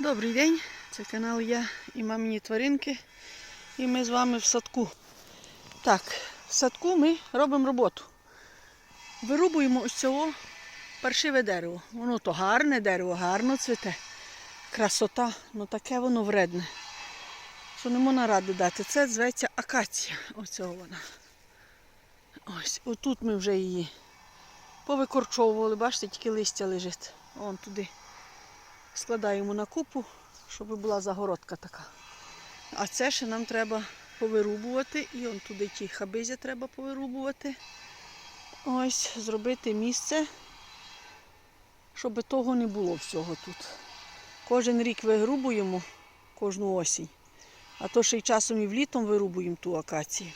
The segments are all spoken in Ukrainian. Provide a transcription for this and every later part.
Добрий день, це канал Я і мамині тваринки. І ми з вами в садку. Так, в садку ми робимо роботу. Вирубуємо ось цього паршиве дерево. Воно то гарне дерево, гарно цвіте. Красота, ну таке воно вредне. Що не можна ради дати. Це зветься акація. Оцього вона. Ось, отут ми вже її повикорчовували, бачите, тільки листя лежить. Вон туди складаємо на купу, щоб була загородка така. А це ще нам треба повирубувати. І он туди ті хабизя треба повирубувати. Ось, зробити місце, щоб того не було всього тут. Кожен рік вирубуємо, кожну осінь. А то ще й часом і влітом вирубуємо ту акацію.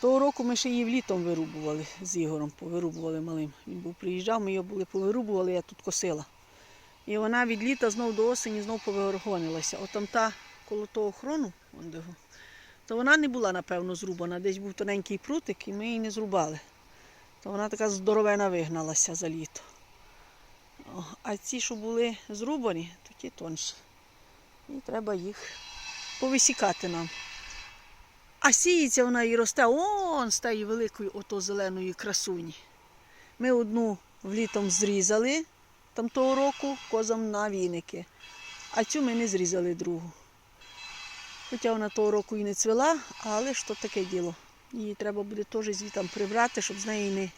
Того року ми ще її влітом вирубували з Ігорем, повирубували малим. Він був приїжджав, ми його були повирубували, я тут косила. І вона від літа знов до осені знов повигоргонилася. От там та коло того хрону, то вона не була, напевно, зрубана. Десь був тоненький прутик, і ми її не зрубали. То вона така здоровена вигналася за літо. А ці, що були зрубані, то ті тонші. І треба їх повисікати нам. А сіється вона і росте он з тієї великої ото зеленої красуні. Ми одну влітом зрізали там того року козам на віники. А цю ми не зрізали другу. Хоча вона того року і не цвела, але ж то таке діло. Її треба буде теж звітам прибрати, щоб з неї не,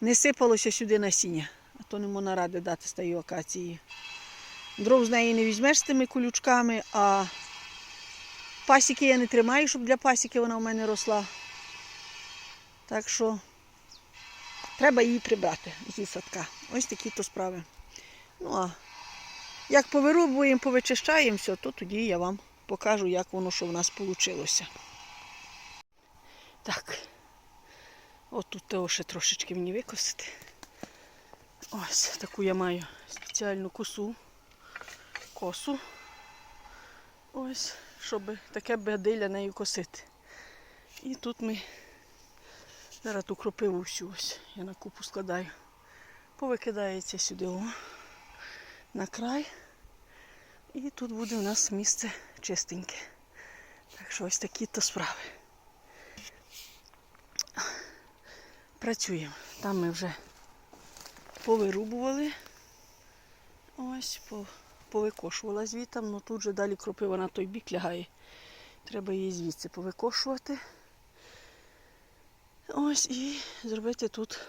не сипалося сюди насіння. А то не можна ради дати з тієї акації. Дров з неї не візьмеш з тими колючками, а пасіки я не тримаю, щоб для пасіки вона в мене росла. Так що треба її прибрати зі садка. Ось такі то справи. Ну а як повирубуємо, повичищаємо все, то тоді я вам покажу, як воно що в нас вийшло. Так, от тут того ще трошечки мені викосити. Ось таку я маю спеціальну косу. Косу. Ось, щоб таке бедиля нею косити. І тут ми зараз ту кропиву всю ось я на купу складаю. Повикидається сюди о, на край. І тут буде у нас місце чистеньке. Так що ось такі то справи. Працюємо. Там ми вже повирубували. Ось, повикошувала звітом, ну тут же далі кропива на той бік лягає. Треба її звідси повикошувати. Ось і зробити тут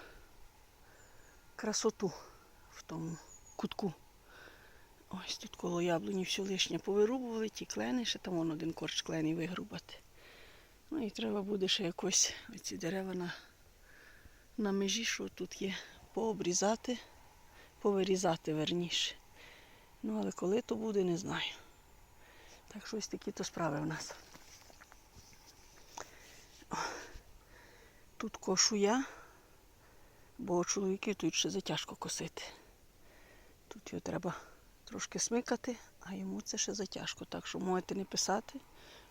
красоту в тому кутку. Ось тут коло яблуні все лишнє повирубували, ті клени, ще там вон один корч клений вигрубати. Ну і треба буде ще якось оці дерева на, на межі, що тут є, пообрізати, повирізати верніше. Ну, але коли то буде, не знаю. Так що ось такі то справи в нас. Тут кошу я, бо чоловіки тут ще затяжко косити. Тут його треба трошки смикати, а йому це ще затяжко. Так що можете не писати,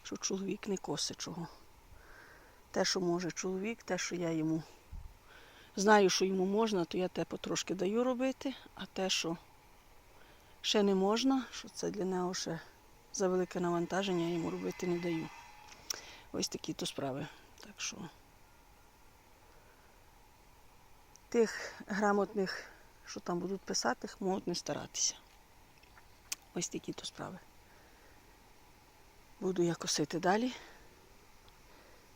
що чоловік не косить чого. Те, що може чоловік, те, що я йому знаю, що йому можна, то я те потрошки даю робити, а те, що ще не можна, що це для нього ще за велике навантаження, я йому робити не даю. Ось такі то справи. Так що тих грамотних, що там будуть писати, можуть не старатися. Ось такі то справи. Буду я косити далі,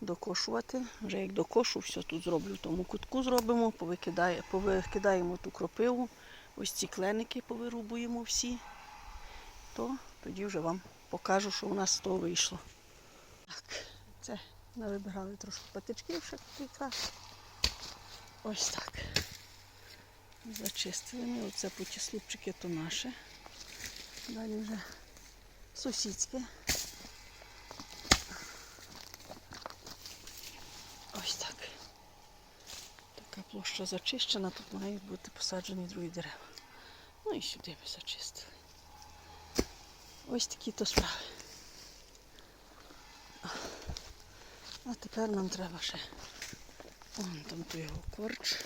докошувати. Вже як докошу, все тут зроблю, в тому кутку зробимо, повикидає, повикидаємо ту кропиву, ось ці кленики повирубуємо всі, то тоді вже вам покажу, що у нас з того вийшло. Так, це навибирали трошки патичків ще якраз. Ось так. Зачистили ми. Оце поті слупчики то наше. Далі вже сусідське. Ось так. Така площа зачищена, тут мають бути посаджені другі дерева. Ну і сюди ми зачистили. Ось такі то справи. А тепер нам треба ще. Вон там той його корч.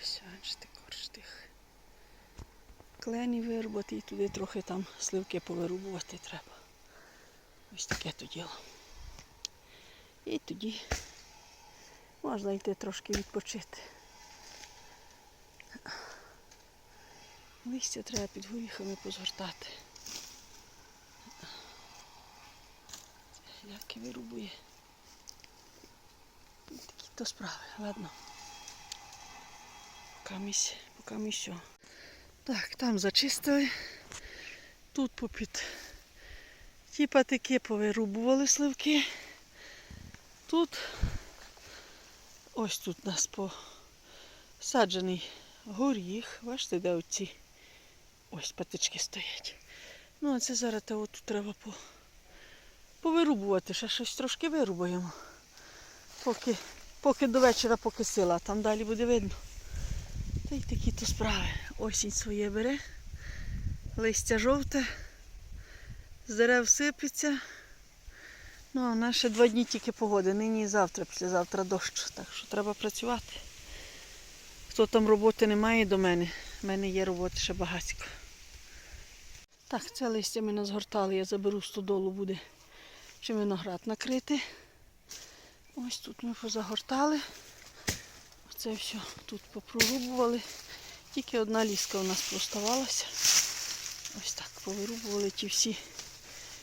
Ось, бачите, корч тих. клені вирубати і туди трохи там сливки повирубувати треба. Ось таке то діло. І тоді можна йти трошки відпочити. Листя треба під горіхами позгортати. Як і вирубує. Такі то справи, ладно. Поки місь, що. Так, там зачистили. Тут попід ті патики повирубували сливки. Тут ось тут у нас посаджений горіх. Бачите, де оці ось патички стоять. Ну, а це зараз тут треба по, повирубувати. Ще щось трошки вирубаємо. Поки, поки до вечора, поки сила, там далі буде видно. Та й такі то справи. Осінь своє бере. Листя жовте, з дерев сипеться. Ну, а ще два дні тільки погоди. Нині і завтра, післязавтра дощ. Так що треба працювати. Хто там роботи не має до мене, в мене є роботи ще багатько. Так, це листя ми назгортали, я заберу стодолу, буде чи виноград накрити. Ось тут ми позагортали. Оце все тут попрорубували. Тільки одна ліска у нас проставалася. Ось так повирубували ті всі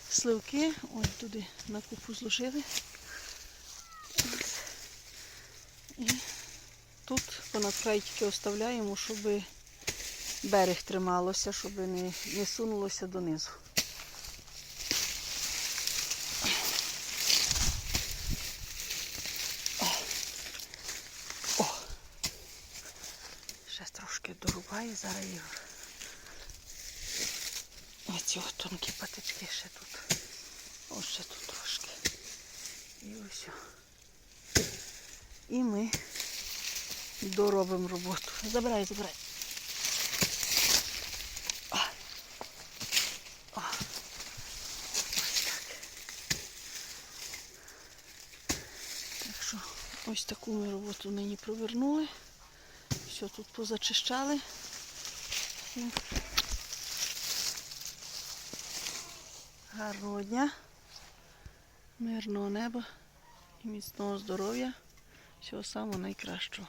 сливки. Ось туди на купу зложили. І тут понад край тільки оставляємо, щоб берег трималося, щоб не, не сунулося донизу. О! Ще дорубаю, зараз його. Оці от тонкі патички ще тут. Ось ще тут трошки. І ось. І ми доробимо роботу. Забирай, забирай. Ось так. Так що ось таку ми роботу нині провернули. Все тут позачищали. Гародня, Гарного дня, мирного неба і міцного здоров'я. Всього самого найкращого.